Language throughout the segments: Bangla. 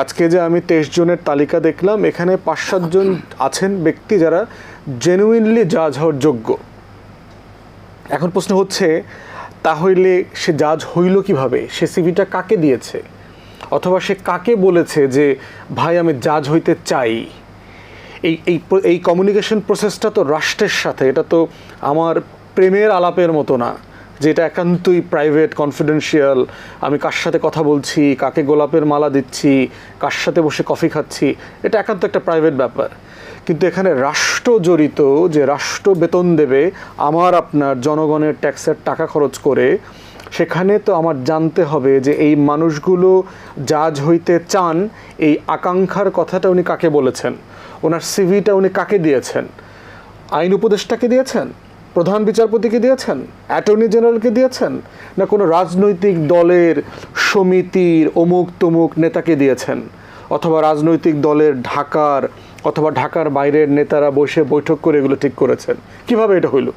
আজকে যে আমি তেইশ জনের তালিকা দেখলাম, এখানে পাঁচ সাতজন আছেন ব্যক্তি যারা জেনুইনলি জাজ হওয়ার যোগ্য। এখন প্রশ্ন হচ্ছে, তাহলে সে জাজ হইল কীভাবে? সে সিভিটা কাকে দিয়েছে? অথবা সে কাকে বলেছে যে, ভাই, আমি জাজ হইতে চাই এই এই এই কমিউনিকেশন প্রসেসটা তো রাষ্ট্রের সাথে, এটা তো আমার প্রেমের আলাপের মতো না। যে এটা একান্তই প্রাইভেট কনফিডেন্সিয়াল আমি কার সাথে কথা বলছি, কাকে গোলাপের মালা দিচ্ছি, কার সাথে বসে কফি খাচ্ছি, এটা একান্ত একটা প্রাইভেট ব্যাপার। কিন্তু এখানে রাষ্ট্র জড়িত যে রাষ্ট্র বেতন দেবে, আমার, আপনার জনগণের ট্যাক্সের টাকা খরচ করে, সেখানে তো আমার জানতে হবে যে এই মানুষগুলো জাজ হইতে চান, এই আকাঙ্ক্ষার কথাটা উনি কাকে বলেছেন? ওনার সিভিটা উনি কাকে দিয়েছেন? আইন উপদেষ্টাকে দিয়েছেন? প্রধান বিচারপতিকে দিয়েছেন? অ্যাটর্নি জেনারেলকে দিয়েছেন? না কোনো রাজনৈতিক দলের সমিতির অমুক তমুক নেতাকে দিয়েছেন? অথবা রাজনৈতিক দলের ঢাকার অথবা ঢাকার বাইরের নেতারা বসে বৈঠক করে এগুলো ঠিক করেছেন। কীভাবে এটা হইল?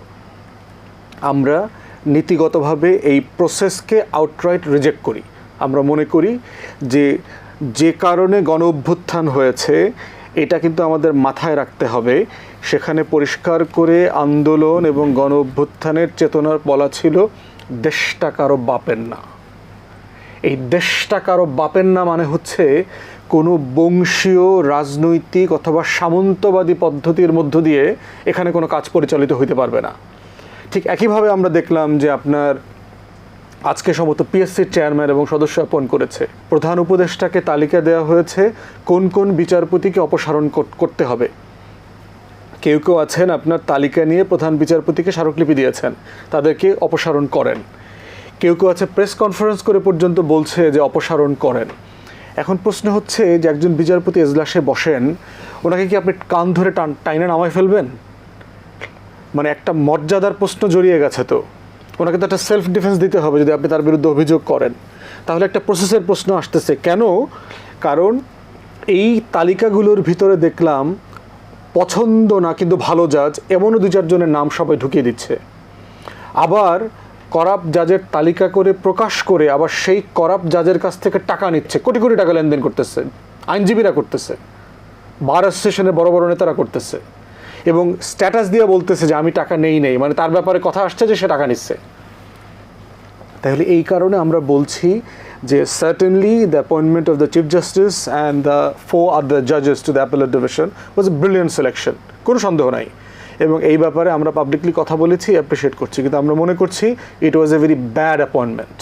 আমরা নীতিগতভাবে এই প্রসেসকে আউটরাইট রিজেক্ট করি। আমরা মনে করি যে যে কারণে গণ অভ্যুত্থান হয়েছে এটা কিন্তু আমাদের মাথায় রাখতে হবে। সেখানে পরিষ্কার করে আন্দোলন এবং গণ অভ্যুত্থানের চেতনার বলা ছিল, দেশটা কারও বাপের না। এই দেশটা কারও বাপের না মানে হচ্ছে কোনো বংশীয়, রাজনৈতিক অথবা সামন্তবাদী পদ্ধতির মধ্য দিয়ে এখানে কোনো কাজ পরিচালিত হইতে পারবে না। ঠিক একইভাবে আমরা দেখলাম যে আপনার আজকে সম্ভবত পিএসসির চেয়ারম্যান এবং সদস্য অ্যাপয়েন্ট করেছে। প্রধান উপদেষ্টাকে তালিকা দেওয়া হয়েছে কোন কোন বিচারপতিকে অপসারণ কর- করতে হবে। কেউ কেউ আছেন, আপনার তালিকা নিয়ে প্রধান বিচারপতিকে স্মারকলিপি দিয়েছেন, তাদেরকে অপসারণ করেন। কেউ কেউ আছে প্রেস কনফারেন্স করে পর্যন্ত বলছে যে অপসারণ করেন। এখন প্রশ্ন হচ্ছে যে একজন বিচারপতি এজলাসে বসেন, ওনাকে কি আপনি কান ধরে টান টাইনে নামায় ফেলবেন? মানে একটা মর্যাদার প্রশ্ন জড়িয়ে গেছে তো। ওনাকে তো একটা সেলফ ডিফেন্স দিতে হবে যদি আপনি তার বিরুদ্ধে অভিযোগ করেন। তাহলে একটা প্রসেসের প্রশ্ন আসতেছে, কেন? কারণ এই তালিকাগুলোর ভিতরে দেখলাম পছন্দ না কিন্তু ভালো জাজ এমনও দু চারজনের নাম সবাই ঢুকিয়ে দিচ্ছে। আবার করাপ জাজের তালিকা করে প্রকাশ করে আবার সেই করাপ জাজের কাছ থেকে টাকা নিচ্ছে, কোটি কোটি টাকা লেনদেন করতেছে, আইনজীবীরা করতেছে বার অ্যাসোসিয়েশনের বড় বড় নেতারা করতেছে। এবং স্ট্যাটাস দিয়ে বলতেছে যে আমি টাকা নেই নেই। মানে তার ব্যাপারে কথা আসছে যে সে টাকা নিচ্ছে। তাহলে এই কারণে আমরা বলছি যে certainly the appointment of the chief justice and the four other জাজেস to the appellate division was a brilliant selection কোনো সন্দেহ নাই। এবং এই ব্যাপারে আমরা পাবলিকলি কথা বলেছি অ্যাপ্রিসিয়েট করছি। কিন্তু আমরা মনে করছি it was a very bad appointment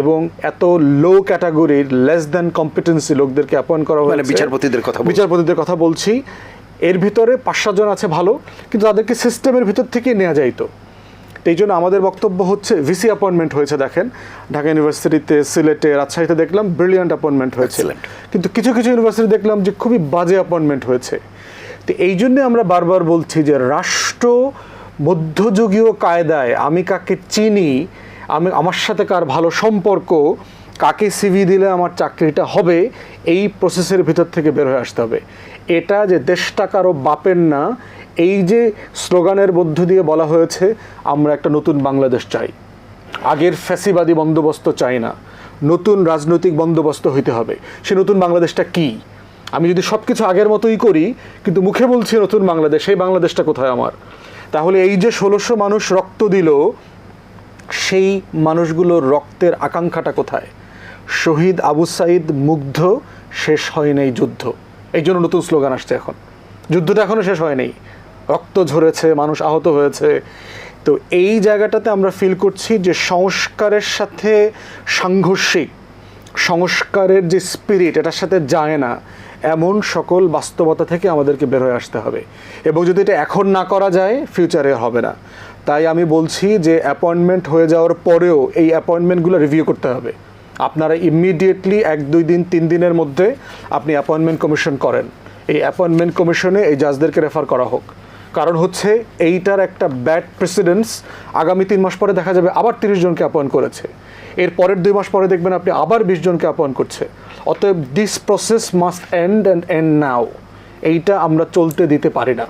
এবং এত লো ক্যাটাগরির লেস দ্যান কম্পিটেন্সি লোকদেরকে অ্যাপয়েন্ট করা মানে হয়েছে। বিচারপতিদের কথা বিচারপতিদের কথা বলছি। এর ভিতরে পাঁচ সাতজন আছে ভালো কিন্তু তাদেরকে সিস্টেমের ভিতর থেকে নেওয়া যাইতো তো। এই জন্য আমাদের বক্তব্য হচ্ছে ভিসি অ্যাপয়েন্টমেন্ট হয়েছে দেখেন। ঢাকা ইউনিভার্সিটিতে সিলেটে রাজশাহীতে দেখলাম ব্রিলিয়ান্ট অ্যাপয়েন্টমেন্ট হয়েছে। কিন্তু কিছু কিছু ইউনিভার্সিটি দেখলাম যে খুবই বাজে অ্যাপয়েন্টমেন্ট হয়েছে। তো এই জন্যে আমরা বারবার বলছি যে রাষ্ট্র মধ্যযুগীয় কায়দায় আমি কাকে চিনি আমি আমার সাথে কার ভালো সম্পর্ক কাকে সিভি দিলে আমার চাকরিটা হবে, এই প্রসেসের ভিতর থেকে বের হয়ে আসতে হবে। এটা যে দেশটা কারও বাপের না, এই যে স্লোগানের মধ্য দিয়ে বলা হয়েছে, আমরা একটা নতুন বাংলাদেশ চাই। আগের ফ্যাসিবাদী বন্দোবস্ত চাই না, নতুন রাজনৈতিক বন্দোবস্ত হইতে হবে। সে নতুন বাংলাদেশটা কি? আমি যদি সব কিছু আগের মতোই করি, কিন্তু মুখে বলছি নতুন বাংলাদেশ, সেই বাংলাদেশটা কোথায় আমার? তাহলে এই যে ষোলোশো মানুষ রক্ত দিল, সেই মানুষগুলোর রক্তের আকাঙ্ক্ষাটা কোথায়? শহীদ আবু সাইদ মুগ্ধ, শেষ হয় নাই যুদ্ধ। এই জন্য নতুন স্লোগান আসছে এখন। যুদ্ধটা এখনও শেষ হয়নি রক্ত ঝরেছে, মানুষ আহত হয়েছে। তো এই জায়গাটাতে আমরা ফিল করছি যে সংস্কারের সাথে সাংঘর্ষিক, সংস্কারের যে স্পিরিট এটার সাথে যায় না। এমন সকল বাস্তবতা থেকে আমাদেরকে বের হয়ে আসতে হবে। এবং যদি এটা এখন না করা যায় ফিউচারে হবে না। তাই আমি বলছি যে অ্যাপয়েন্টমেন্ট হয়ে যাওয়ার পরেও এই অ্যাপয়েন্টমেন্টগুলো রিভিউ করতে হবে। আপনারা ইমিডিয়েটলি এক, দুই দিন, তিন দিনের মধ্যে আপনি অ্যাপয়েন্টমেন্ট কমিশন করেন। এই অ্যাপয়েন্টমেন্ট কমিশনে এই জাজদেরকে রেফার করা হোক। কারণ হচ্ছে এইটার একটা ব্যাড প্রেসিডেন্স আগামী তিন মাস পরে দেখা যাবে আবার তিরিশ জনকে অ্যাপয়েন্ট করেছে। এর পরের দুই মাস পরে দেখবেন আপনি আবার বিশ জনকে অ্যাপয়েন্ট করছে। অতএব this process must end and end now এইটা আমরা চলতে দিতে পারি না।